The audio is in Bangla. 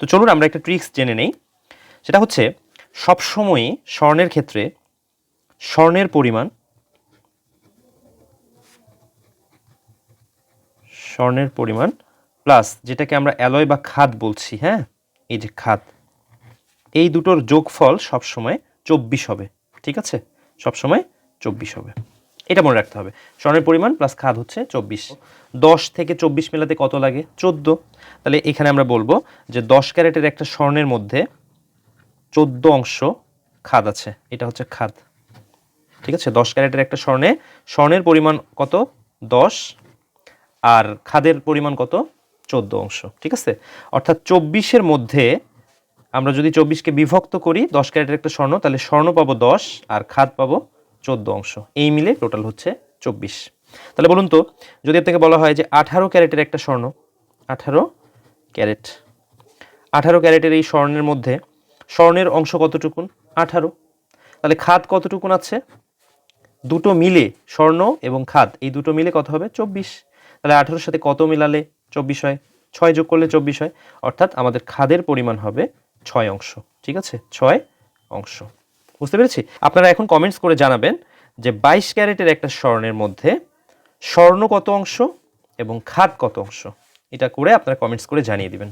তো চলুন আমরা একটা ট্রিক্স জেনে নেই। সেটা হচ্ছে, সবসময়ই স্বর্ণের ক্ষেত্রে স্বর্ণের পরিমাণ স্বর্ণের পরিমাণ প্লাস যেটাকে আমরা অ্যালয় বা খাদ বলছি হ্যাঁ? এই যে খাদ। এই দুটোর যোগফল সবসময় চব্বিশ হবে, ঠিক আছে? সবসময় চব্বিশ হবে। এটা মনে রাখতে হবে। স্বর্ণের পরিমাণ প্লাস খাদ হচ্ছে চব্বিশ। দশ থেকে চব্বিশ মেলাতে কত লাগে? চোদ্দ। তাহলে এখানে আমরা বলব যে দশ ক্যারেটের একটা স্বর্ণের মধ্যে চোদ্দ অংশ খাদ আছে। এটা হচ্ছে খাদ। ঠিক আছে? দশ ক্যারেটের একটা স্বর্ণে, স্বর্ণের পরিমাণ কত? দশ। আর খাদের পরিমাণ কত? চোদ্দ অংশ। ঠিক আছে? অর্থাৎ চব্বিশের মধ্যে আমরা যদি চব্বিশকে বিভক্ত করি, দশ ক্যারেটের একটা স্বর্ণ, তাহলে স্বর্ণ পাবো দশ আর খাদ পাবো চোদ্দ অংশ। এই মিলে টোটাল হচ্ছে চব্বিশ। তাহলে বলুন তো, যদি আপনাকে বলা হয় যে আঠারো ক্যারেটের একটা স্বর্ণ, আঠারো ক্যারেট, আঠারো ক্যারেটের এই স্বর্ণের মধ্যে স্বর্ণের অংশ কতটুকুন? আঠারো। তাহলে খাদ কতটুকুন আছে? দুটো মিলে স্বর্ণ এবং খাদ, এই দুটো মিলে কত হবে? চব্বিশ। তাহলে আঠারোর সাথে কত মিলালে চব্বিশ হয়? ছয় যোগ করলে চব্বিশ হয়। অর্থাৎ আমাদের খাদের পরিমাণ হবে ছয় অংশ। ঠিক আছে? ছয় অংশ। বুঝতে পেরেছি? আপনারা এখন কমেন্টস করে জানাবেন যে বাইশ ক্যারেটের একটা স্বর্ণের মধ্যে স্বর্ণ কত অংশ এবং খাদ কত অংশ? এটা করে আপনারা কমেন্টস করে জানিয়ে দিবেন।